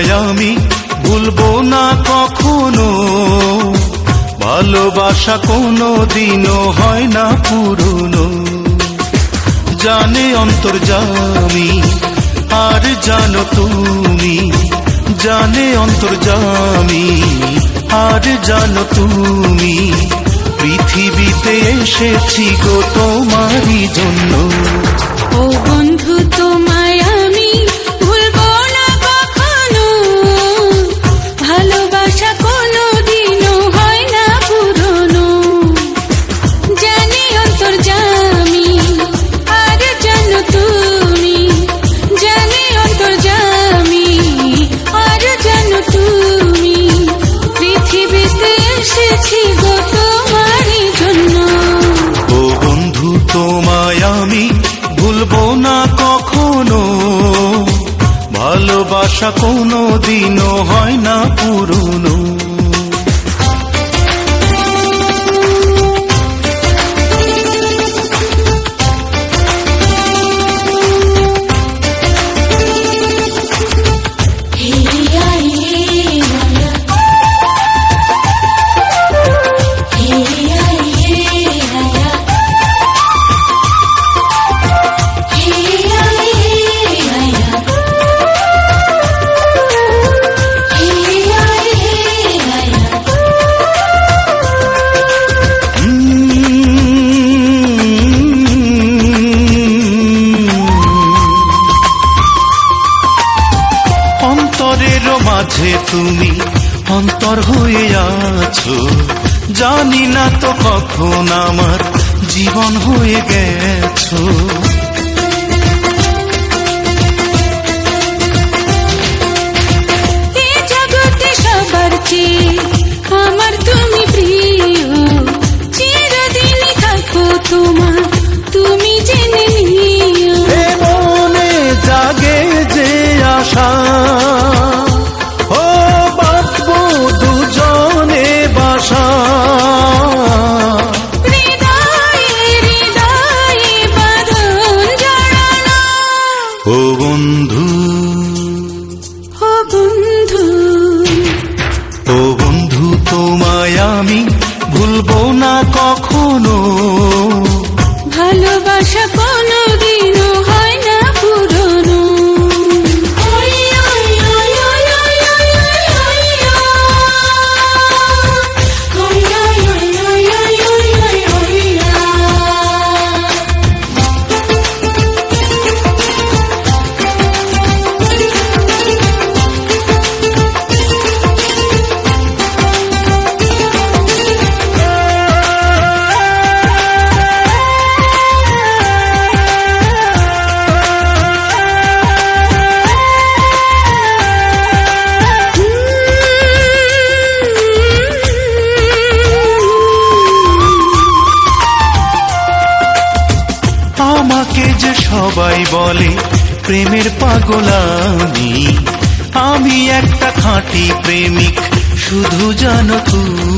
তোমায় আমি ভুলবো না কখনো। ভালোবাসা কোনো দিনও হয় না পুরনো। জানে অন্তর্জামি আর জানো তুমি। জানে অন্তর্জামি আর জানো তুমি। পৃথিবীতে এসেছি গো তোমারই জন্য। ও বন্ধু তোমায় না কখনো ভালোবাসা কোনো দিনও হয় না পুরনো। অন্তরের মাঝে তুমি অন্তর হয়ে আছো। জানি না তো কখন আমার জীবন হয়ে গেছো। আমার তুমি প্রিয়। চিরদিনই থাকো তোমার তুমি জেনে নিও। মনে জাগে যে আশা। বন্ধু তোমায় আমি ভুলবো না কখনো। ভালোবাসা কোনো আমাকে যে সবাই বলে প্রেমের পাগলামি। আমি একটা খাঁটি প্রেমিক শুধু জানো তুমি।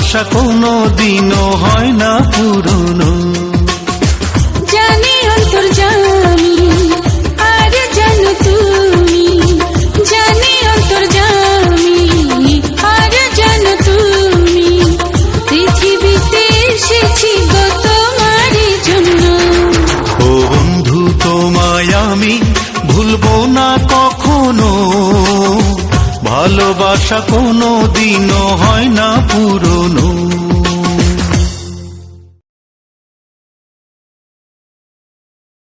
ভালোবাসা কোনো দিনও হয় না পুরনো। ভালোবাসা কোনো দিনও হয় না পুরনো।